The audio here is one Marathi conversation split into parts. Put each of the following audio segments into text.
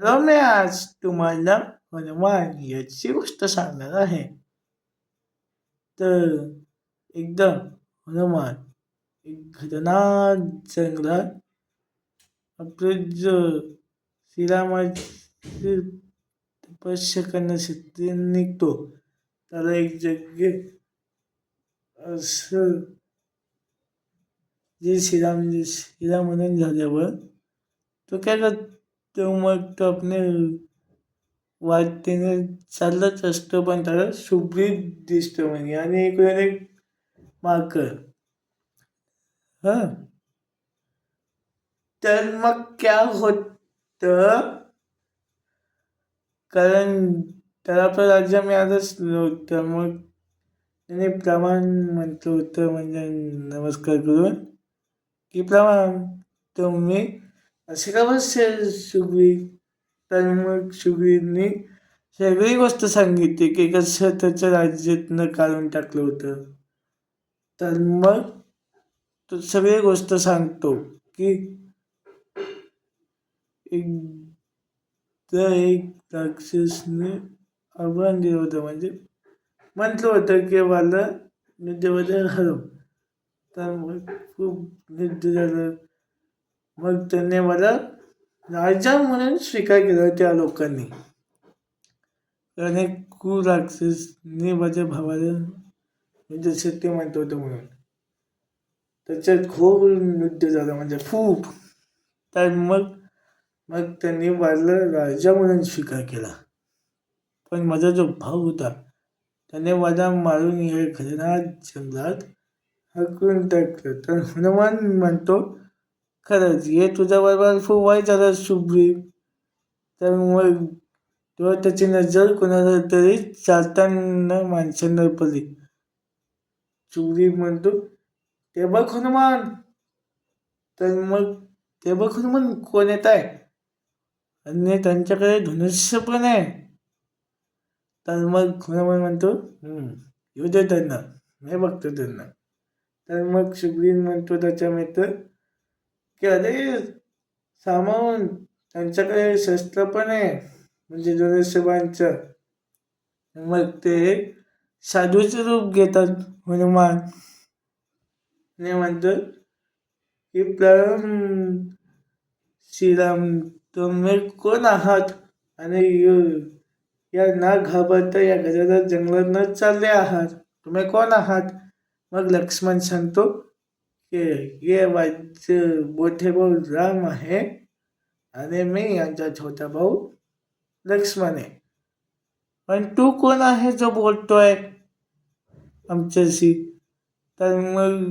तर मी आज तुम्हाला हनुमान याची गोष्ट सांगणार आहे तर एकदम हनुमान एक घटना जंगलात आपलं ज श्रीरामाची तपस्या करण्यासाठी निघतो त्याला एक जग असं जे श्रीराम श्रीराम म्हणून झाल्यावर तो काय करतो मग तो आपले वाटेने चाललाच असतो पण त्याला सुब्रीत दिसतो म्हणजे आणि इकडून एक माकर हां? तर मग क्या होतं? कारण त्याला आपलं राज्य मिळालंच नव्हतं. मग त्याने प्रमाण म्हटलं होतं म्हणजे नमस्कार करून. की प्रमाण तुम्ही असे का तर मग सुग्रीवनी सगळी गोष्ट सांगितली की कसं त्याच्या राज्यातनं काढून टाकलं होतं. तर मग तो सगळी गोष्ट सांगतो की एकदा एक राक्षसने आव्हान दिलं होतं. म्हणजे म्हटलं होतं की मला युद्धामध्ये हरव तर मग खूप नृत्य झालं. मग त्याने मला राजा म्हणून स्वीकार केला त्या लोकांनी. कारण एक माझ्या भावाला म्हणजे ते म्हणत होतं म्हणून. त्याच्यात खूप नृत्य झालं म्हणजे खूप. तर मग मग त्यांनी मला राजा म्हणून स्वीकार केला. पण माझा जो भाऊ होता त्याने मला मारून हे खरनाथ जंगलात हाकून टाकलं. तर हनुमान म्हणतो खरंच हे तुझ्याबरोबर खूप वाईट झालं शुभ्री तर मग तेव्हा त्याची नजर कोणाला तरी चालताना माणसांना पडली. शुभ्री म्हणतो ते बघ हनुमान. तर मग ते बघ हनुमान कोण येत आहे? आणि त्यांच्याकडे धनुष्य पण आहे. तर मग हनुमान म्हणतो येऊ दे त्यांना मी बघतो त्यांना. तर मग शुभ्रीन म्हणतो त्याच्या मित्र की अरे सामावून त्यांच्याकडे शस्त्र पण आहे. म्हणजे धनुष्यबाणचं मग ते साधूचे रूप घेतात हनुमान. ने म्हणतो की प्रम श्रीराम तुम्ही कोण आहात? आणि या ना घाबरता या घराला जंगलात न चालले आहात. तुम्ही कोण आहात? मग लक्ष्मण सांगतो की ये माझे मोठे भाऊ राम आहे आणि मी यांचा छोटा भाऊ लक्ष्मण आहे. पण तू कोण आहे जो बोलतोय आमच्याशी? तर मग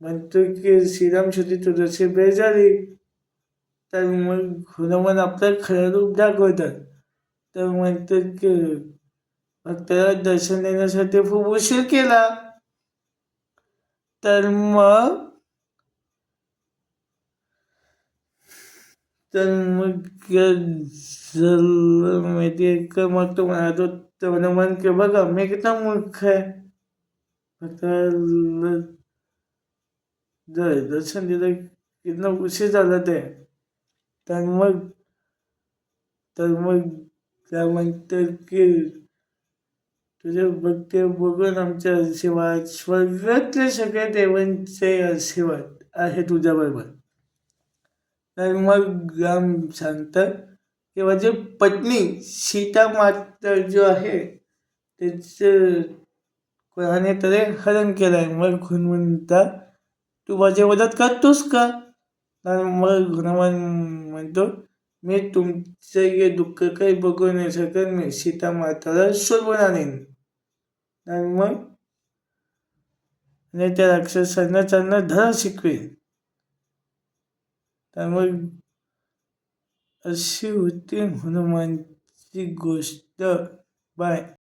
म्हणतो की श्रीराम शेवटी तुझ्याशी बेजारी. तर मग हनुमान आपलं खरं रूप दाखवतात. तर म्हणतो की मग त्याला दर्शन देण्यासाठी खूप उशीर केला. तर मग? तर मग माहिती आहे का? मग तो म्हणातो तर हनुमान की बघा मी किती मूर्ख आहे. फक्त दर्शन दिलं किती उशीर झाला ते. तर मग तर मग त्या म्हणतात की तुझे भक्ती बघून आमच्या आशीर्वाद स्वर्गातले सगळ्या देवांचे आशीर्वाद आहे तुझ्याबरोबर तर मग राम सांगतात की माझी पत्नी सीता माता जो आहे त्याचं कोणाने तरी हरण केलं आहे मग खून म्हणता तू माझी मदत करतोस का? तर मग हनुमान म्हणतो मी तुमचं हे दुःख काही बघू नाही शकत. मी सीता माताला सोडवून आणेन. मग आणि त्या राक्षसांना त्यांना धडा शिकवेल. तर मग अशी होती हनुमानची गोष्ट. बाय.